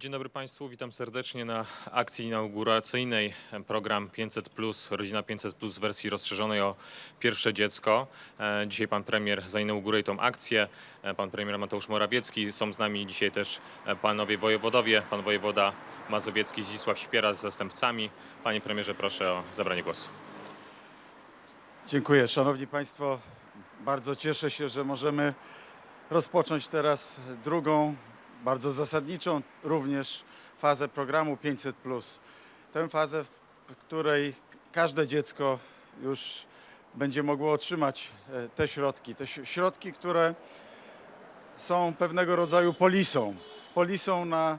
Dzień dobry Państwu, witam serdecznie na akcji inauguracyjnej program 500 Rodzina 500 w wersji rozszerzonej o pierwsze dziecko. E, Dzisiaj pan premier zainauguruje tą akcję, e, pan premier Mateusz Morawiecki. Są z nami dzisiaj też e, panowie wojewodowie, pan wojewoda mazowiecki Zdzisław Śpiera z zastępcami. Panie premierze, proszę o zabranie głosu. Dziękuję. Szanowni Państwo, bardzo cieszę się, że możemy rozpocząć teraz drugą, bardzo zasadniczą również fazę programu 500. Tę fazę, w której każde dziecko już będzie mogło otrzymać e, te środki. Te środki, które są pewnego rodzaju polisą. Polisą na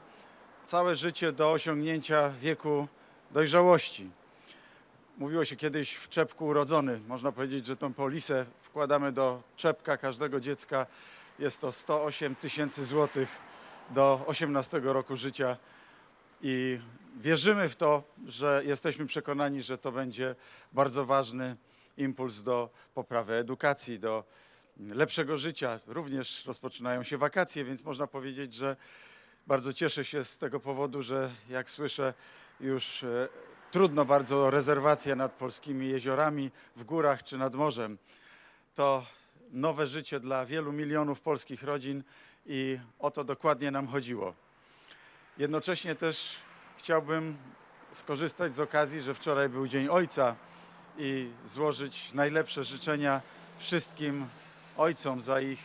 całe życie do osiągnięcia wieku dojrzałości. Mówiło się kiedyś w czepku urodzony. Można powiedzieć, że tą polisę wkładamy do czepka każdego dziecka. Jest to 108 tysięcy złotych do 18 roku życia i wierzymy w to, że jesteśmy przekonani, że to będzie bardzo ważny impuls do poprawy edukacji, do lepszego życia. Również rozpoczynają się wakacje, więc można powiedzieć, że bardzo cieszę się z tego powodu, że jak słyszę już e, trudno bardzo o rezerwację nad polskimi jeziorami, w górach czy nad morzem. To nowe życie dla wielu milionów polskich rodzin i o to dokładnie nam chodziło. Jednocześnie też chciałbym skorzystać z okazji, że wczoraj był Dzień Ojca i złożyć najlepsze życzenia wszystkim ojcom za ich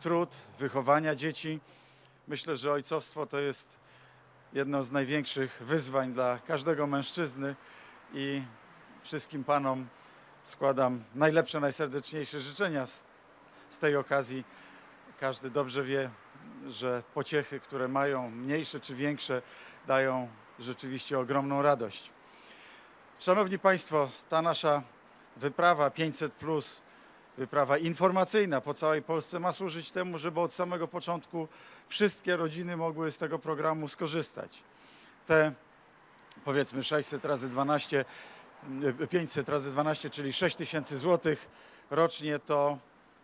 trud wychowania dzieci. Myślę, że ojcostwo to jest jedno z największych wyzwań dla każdego mężczyzny i wszystkim panom składam najlepsze, najserdeczniejsze życzenia z, z tej okazji. Każdy dobrze wie, że pociechy, które mają mniejsze czy większe, dają rzeczywiście ogromną radość. Szanowni Państwo, ta nasza wyprawa 500, wyprawa informacyjna po całej Polsce ma służyć temu, żeby od samego początku wszystkie rodziny mogły z tego programu skorzystać. Te powiedzmy 600 razy 12, y, 500 razy 12, czyli 6 tysięcy złotych rocznie to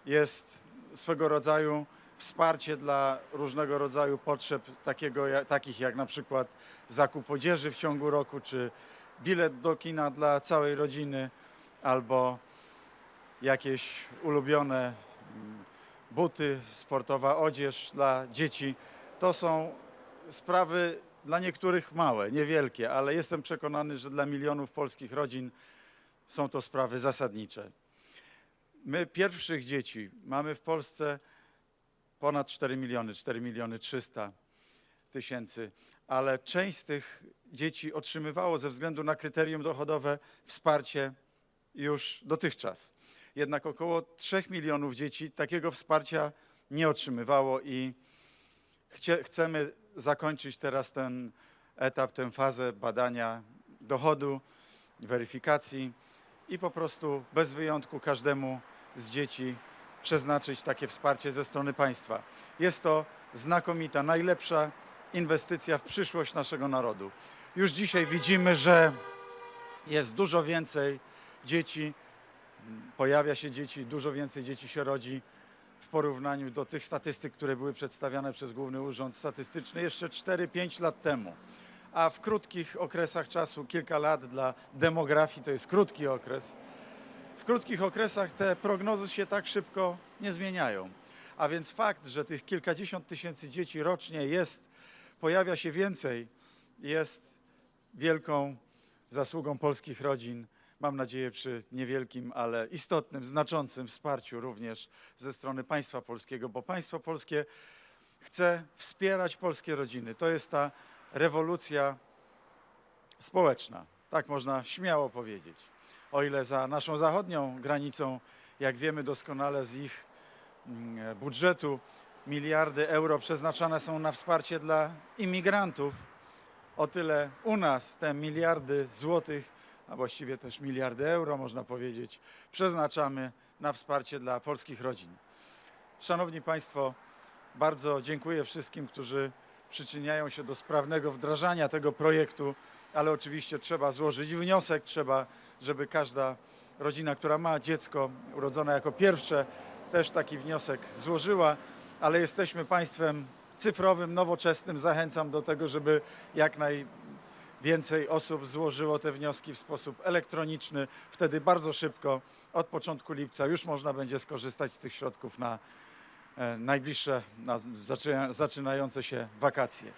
jest swego rodzaju wsparcie dla różnego rodzaju potrzeb, takiego, takich jak na przykład zakup odzieży w ciągu roku, czy bilet do kina dla całej rodziny, albo jakieś ulubione mm, buty, sportowa odzież dla dzieci. To są sprawy dla niektórych małe, niewielkie, ale jestem przekonany, że dla milionów polskich rodzin są to sprawy zasadnicze. My pierwszych dzieci mamy w Polsce ponad 4 miliony, 4 miliony 300 tysięcy, ale część z tych dzieci otrzymywało ze względu na kryterium dochodowe wsparcie już dotychczas. Jednak około 3 milionów dzieci takiego wsparcia nie otrzymywało i chcemy zakończyć teraz ten etap, tę fazę badania dochodu, weryfikacji i po prostu bez wyjątku każdemu z dzieci przeznaczyć takie wsparcie ze strony państwa. Jest to znakomita, najlepsza inwestycja w przyszłość naszego narodu. Już dzisiaj widzimy, że jest dużo więcej dzieci, pojawia się dzieci, dużo więcej dzieci się rodzi w porównaniu do tych statystyk, które były przedstawiane przez Główny Urząd Statystyczny jeszcze 4-5 lat temu. A w krótkich okresach czasu, kilka lat dla demografii to jest krótki okres, w krótkich okresach te prognozy się tak szybko nie zmieniają. A więc fakt, że tych kilkadziesiąt tysięcy dzieci rocznie jest, pojawia się więcej, jest wielką zasługą polskich rodzin. Mam nadzieję przy niewielkim, ale istotnym, znaczącym wsparciu również ze strony państwa polskiego, bo państwo polskie chce wspierać polskie rodziny. To jest ta rewolucja społeczna, tak można śmiało powiedzieć. O ile za naszą zachodnią granicą, jak wiemy doskonale z ich mm, budżetu, miliardy euro przeznaczane są na wsparcie dla imigrantów, o tyle u nas te miliardy złotych, a właściwie też miliardy euro, można powiedzieć, przeznaczamy na wsparcie dla polskich rodzin. Szanowni Państwo, bardzo dziękuję wszystkim, którzy przyczyniają się do sprawnego wdrażania tego projektu, ale oczywiście trzeba złożyć wniosek, trzeba, żeby każda rodzina, która ma dziecko urodzone jako pierwsze, też taki wniosek złożyła, ale jesteśmy państwem cyfrowym, nowoczesnym. Zachęcam do tego, żeby jak najwięcej osób złożyło te wnioski w sposób elektroniczny. Wtedy bardzo szybko, od początku lipca, już można będzie skorzystać z tych środków na najbliższe, na zaczyna- zaczynające się wakacje.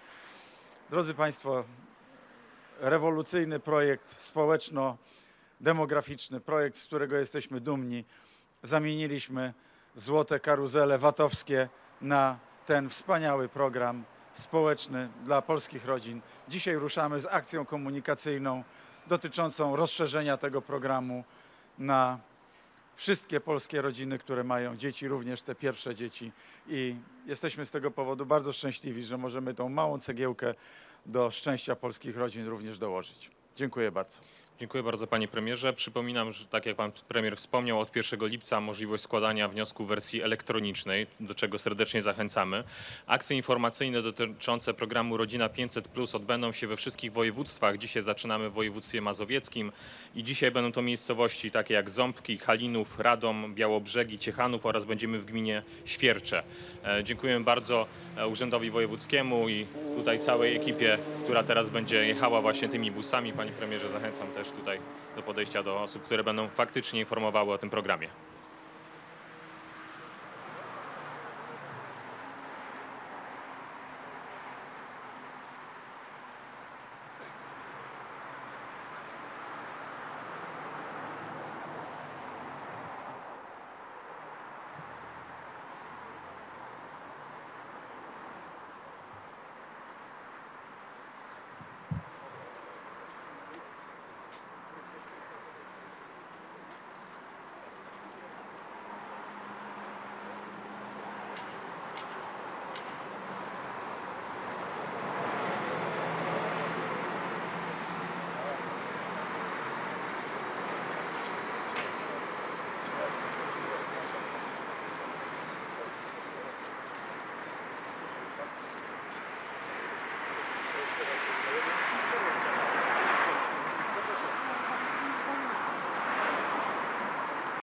Drodzy Państwo, rewolucyjny projekt społeczno-demograficzny, projekt, z którego jesteśmy dumni. Zamieniliśmy złote karuzele VAT-owskie na ten wspaniały program społeczny dla polskich rodzin. Dzisiaj ruszamy z akcją komunikacyjną dotyczącą rozszerzenia tego programu na wszystkie polskie rodziny, które mają dzieci, również te pierwsze dzieci. I jesteśmy z tego powodu bardzo szczęśliwi, że możemy tą małą cegiełkę do szczęścia polskich rodzin również dołożyć. Dziękuję bardzo. Dziękuję bardzo panie premierze. Przypominam, że tak jak pan premier wspomniał, od 1 lipca możliwość składania wniosku w wersji elektronicznej, do czego serdecznie zachęcamy. Akcje informacyjne dotyczące programu Rodzina 500 Plus odbędą się we wszystkich województwach. Dzisiaj zaczynamy w województwie mazowieckim i dzisiaj będą to miejscowości takie jak Ząbki, Halinów, Radom, Białobrzegi, Ciechanów oraz będziemy w gminie Świercze. E, Dziękujemy bardzo e, Urzędowi Wojewódzkiemu i tutaj całej ekipie, która teraz będzie jechała właśnie tymi busami. Panie premierze, zachęcam też tutaj do podejścia do osób, które będą faktycznie informowały o tym programie.